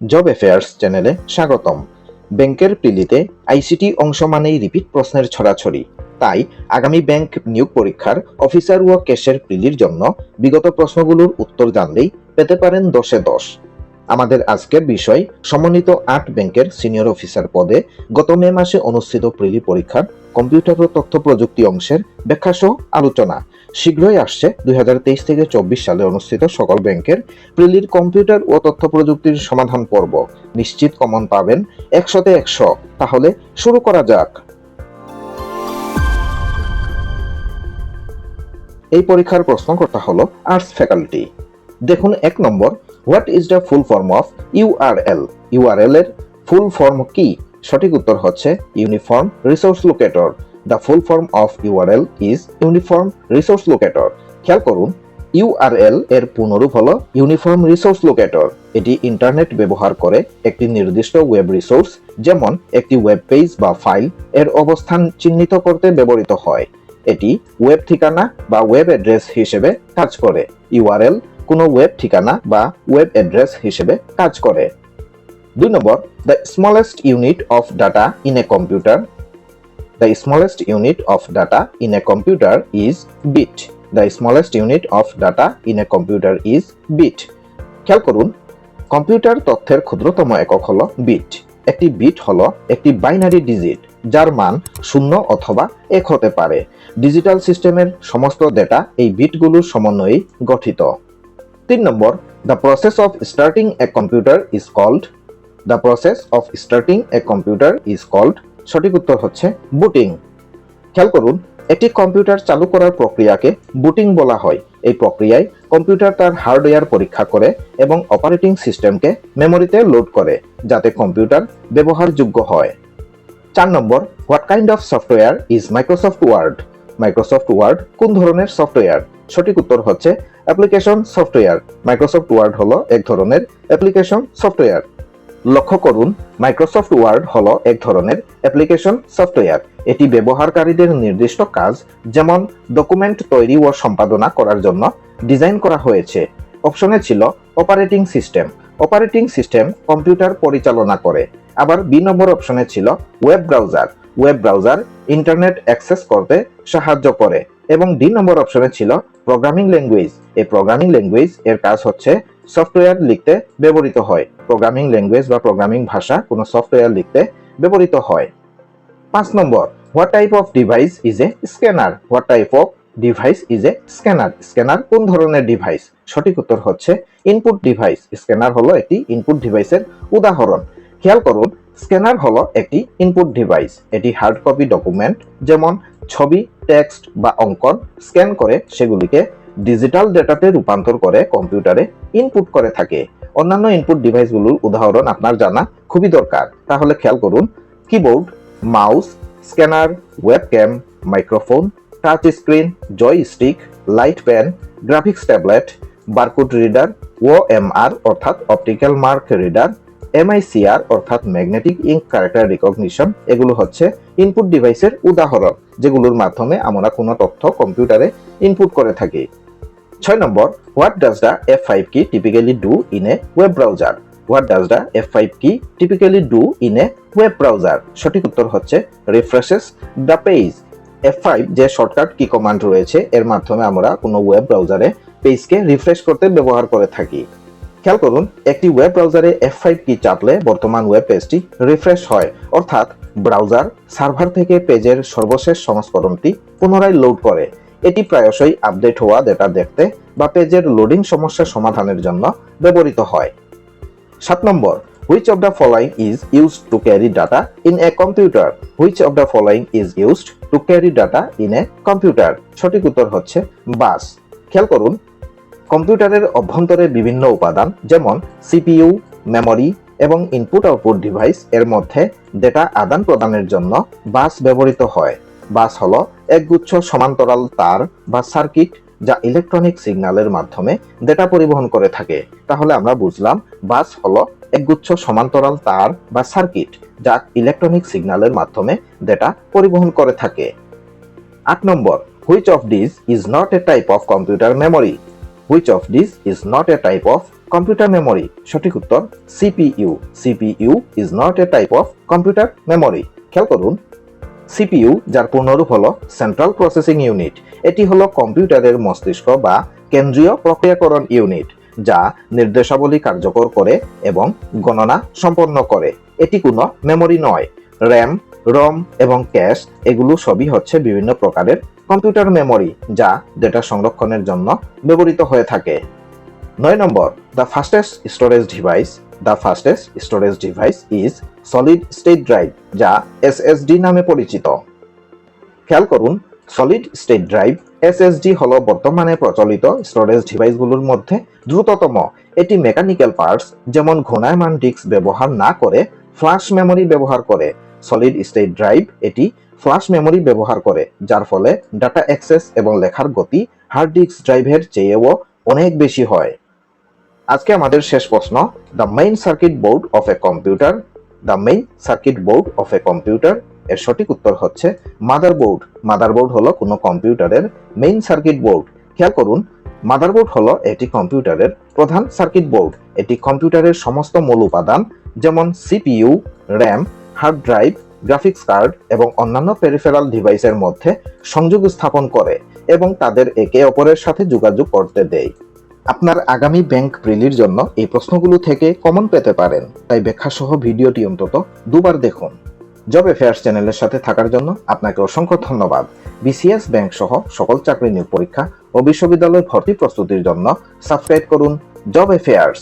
Job affairs চ্যানেলে স্বাগতম। ব্যাংকের প্রিলিতে আইসিটি অংশ মানেই রিপিট প্রশ্নের ছড়াছড়ি। তাই আগামী ব্যাংক নিয়োগ পরীক্ষার অফিসার ও ক্যাশের প্রিলির জন্য বিগত প্রশ্নগুলোর উত্তর জানলেই পেতে পারেন দশে দশ। আমাদের আজকের বিষয়, সমন্বিত আট ব্যাংকের সিনিয়র অফিসার পদে গত মে মাসে অনুষ্ঠিত প্রিলি পরীক্ষার কম্পিউটার ও তথ্য প্রযুক্তি অংশের ব্যাখ্যাসহ আলোচনা। শীঘ্রই আসছে দু হাজার তেইশ থেকে চব্বিশ সালে অনুষ্ঠিত সকল ব্যাংকের প্রিলির কম্পিউটার ও তথ্য প্রযুক্তির সমাধান পর্ব। নিশ্চিত কমন পাবেন একশোতে একশো। তাহলে শুরু করা যাক। এই পরীক্ষার প্রশ্নকর্তা হল আর্টস ফ্যাকাল্টি। দেখুন এক নম্বর, what is the full form of URL URL এর ফুল ফর্ম কি? সঠিক উত্তর হচ্ছে uniform resource locator. The full form of URL is uniform resource locator. খেয়াল করুন, ইউআরএল এর পুনরূপ হলো ইউনিফর্ম রিসোর্স লোকেটর। এটি ইন্টারনেট ব্যবহার করে একটি নির্দিষ্ট ওয়েব রিসোর্স, যেমন একটি ওয়েব পেজ বা ফাইল, এর অবস্থান চিহ্নিত করতে ব্যবহৃত হয়। এটি ওয়েব ঠিকানা বা ওয়েব অ্যাড্রেস হিসেবে কাজ করে। ইউআরএল কোনো ওয়েব ঠিকানা বা ওয়েব অ্যাড্রেস হিসেবে কাজ করে। দুই নম্বর the smallest unit of data in a computer the smallest unit of data in a computer is bit the smallest unit of data in a computer is bit খেয়াল করুন computer তথ্যের ক্ষুদ্রতম একক হলো বিট একটি বিট হলো একটি binary digit যার মান শূন্য অথবা এক হতে পারে। ডিজিটাল সিস্টেমের সমস্ত ডেটা এই বিটগুলোর সমন্বয়েই গঠিত। তিন নম্বর the process of starting a computer is called the process of starting a computer is called সঠিক উত্তর হচ্ছে বুটিং খেয়াল করুন, একটি কম্পিউটার চালু করার প্রক্রিয়াকে বুটিং বলা হয়। এই প্রক্রিয়ায় কম্পিউটার তার হার্ডওয়্যার পরীক্ষা করে এবং অপারেটিং সিস্টেমকে মেমোরিতে লোড করে, যাতে কম্পিউটার ব্যবহারযোগ্য হয়। চার নম্বর what kind of software is Microsoft Word Microsoft Word কোন ধরনের সফটওয়্যার সঠিক উত্তর হচ্ছে অ্যাপ্লিকেশন সফটওয়্যার মাইক্রোসফট ওয়ার্ড হলো এক ধরনের অ্যাপ্লিকেশন সফটওয়্যার লক্ষ্য করুন মাইক্রোসফট ওয়ার্ড হল এক ধরনের অ্যাপ্লিকেশন সফটওয়্যার এটি ব্যবহারকারীদের নির্দিষ্ট কাজ, যেমন ডকুমেন্ট তৈরি ও সম্পাদনা করার জন্য ডিজাইন করা হয়েছে। অপশনে ছিল operating system operating system computer পরিচালনা করে। আবার বি নম্বর অপশনে ছিল web browser web browser internet access করতে সাহায্য করে। এবং ডি নম্বর অপশনে ছিল প্রোগ্রামিং ল্যাঙ্গুয়েজ এই প্রোগ্রামিং ল্যাঙ্গুয়েজ এর কাজ হচ্ছে সফটওয়্যার লিখতে ব্যবহৃত হয়। প্রোগ্রামিং ল্যাঙ্গুয়েজ বা প্রোগ্রামিং ভাষা কোনো সফটওয়্যার লিখতে ব্যবহৃত হয়। পাঁচ নম্বর what type of device is a scanner what type of device is a scanner scanner কোন ধরনের ডিভাইস সঠিক উত্তর হচ্ছে ইনপুট ডিভাইস স্ক্যানার হলো একটি ইনপুট ডিভাইসের উদাহরণ। খেয়াল করুন স্ক্যানার হলো একটি ইনপুট ডিভাইস এটি হার্ড কপি ডকুমেন্ট যেমন ছবি টেক্সট বা অঙ্কন স্ক্যান করে সেগুলিকে ডিজিটাল ডেটাতে রূপান্তর করে কম্পিউটারে ইনপুট করে থাকে। অন্যান্য ইনপুট ডিভাইসগুলোর উদাহরণ আপনার জানা খুবই দরকার। তাহলে খেয়াল করুন keyboard mouse scanner webcam microphone touch screen joystick light pen graphics tablet barcode reader ও এমআর অর্থাৎ অপটিক্যাল মার্ক রিডার এমআইসিআর অর্থাৎ ম্যাগনেটিক ইঙ্ক ক্যারেক্টার রিকগনিশন এগুলো হচ্ছে ইনপুট ডিভাইসের উদাহরণ, যেগুলোর মাধ্যমে আমরা কোনো তথ্য কম্পিউটারে ইনপুট করে থাকি। ছয় number what does the F five key typically do in a web browser what does the F five key typically do in a web browser সঠিক উত্তর হচ্ছে refreshes the page F five যে shortcut key command রয়েছে, এর মাধ্যমে আমরা কোনো web ব্রাউজারে পেজকে রিফ্রেশ করতে ব্যবহার করে থাকি। খেয়াল করুন, একটি ওয়েব ব্রাউজারে এফ ফাইভ কি চাপলে বর্তমান ওয়েব পেজটি রিফ্রেশ হয়। অর্থাৎ ব্রাউজার সার্ভার থেকে পেজের সর্বশেষ সংস্করণটি পুনরায় লোড করে। এটি প্রায়শই আপডেট হওয়া ডেটা দেখতে বা পেজের লোডিং সমস্যার সমাধানের জন্য ব্যবহৃত হয়। সাত number which of the following is used to carry data in a computer which of the following is used to carry data in a computer সঠিক উত্তর হচ্ছে বাস। খেয়াল করুন কম্পিউটারের অভ্যন্তরে বিভিন্ন উপাদান, যেমন সিপিইউ, মেমরি এবং ইনপুট আউটপুট ডিভাইস, এর মধ্যে ডেটা আদান প্রদানের জন্য বাস ব্যবহৃত হয়। বাস হলো একগুচ্ছ সমান্তরাল তার বা সার্কিট যা ইলেকট্রনিক সিগন্যালের মাধ্যমে ডেটা পরিবহন করে থাকে। তাহলে আমরা বুঝলাম বাস হলো একগুচ্ছ সমান্তরাল তার বা সার্কিট যা ইলেকট্রনিক সিগন্যালের মাধ্যমে ডেটা পরিবহন করে থাকে। আট number which of this is not a type of computer memory which of this is not a type of computer memory সঠিক উত্তর CPU CPU is not a type of computer memory খেয়াল করুন। CPU যার পূর্ণরূপ হলো central processing unit এটি হলো কম্পিউটারের মস্তিষ্ক বা কেন্দ্রীয় প্রক্রিয়াকরণ ইউনিট যা নির্দেশাবলী কার্যকর করে এবং গণনা সম্পন্ন করে। এটি কোনো মেমোরি নয়। র্যাম রম এবং ক্যাশ এগুলো সবই হচ্ছে বিভিন্ন প্রকারের কম্পিউটার মেমোরি, যা ডেটা সংরক্ষণের জন্য ব্যবহৃত হয়ে থাকে। নয় number, the fastest storage device the fastest storage device is solid state drive যা এসএসডি নামে পরিচিত। খেয়াল করুন, সলিড স্টেট ড্রাইভ, এসএসডি হলো বর্তমানে প্রচলিত স্টোরেজ ডিভাইসগুলোর মধ্যে দ্রুততম এটি মেকানিক্যাল পার্টস, যেমন ঘূর্ণায়মান ডিস্ক ব্যবহার না করে ফ্ল্যাশ মেমরি ব্যবহার করে সলিড স্টেট ড্রাইভ এটি ফ্ল্যাশ মেমরি ব্যবহার করে, যার ফলে ডাটা অ্যাক্সেস এবং লেখার গতি হার্ড ডিস্ক ড্রাইভের চেয়েও অনেক বেশি হয়। আজকে আমাদের শেষ প্রশ্ন, the main circuit board of a computer the main circuit board of a computer এর সঠিক উত্তর হচ্ছে মাদারবোর্ড। মাদারবোর্ড হলো কোনো কম্পিউটারের মেইন সার্কিট বোর্ড। খেয়াল করুন, মাদারবোর্ড হলো এটি কম্পিউটারের প্রধান সার্কিট বোর্ড। এটি কম্পিউটারের সমস্ত মূল উপাদান, যেমন CPU, RAM, hard drive graphics card এবং অন্যান্য পেরিফেরাল ডিভাইসের মধ্যে সংযোগ স্থাপন করে এবং তাদের একে অপরের সাথে যোগাযোগ করতে দেয়। আপনার আগামী ব্যাংক প্রিলির জন্য এই প্রশ্নগুলো থেকে কমন পেতে পারেন। তাই ব্যাখ্যা সহ ভিডিওটি অন্তত দুবার দেখুন। জব অ্যাফেয়ার্স চ্যানেলের সাথে থাকার জন্য আপনাকে অসংখ্য ধন্যবাদ। বিসিএস ব্যাংক সহ সকল চাকরি নিয়োগ পরীক্ষা ও বিশ্ববিদ্যালয় ভর্তি প্রস্তুতির জন্য সাবস্ক্রাইব করুন জব অ্যাফেয়ার্স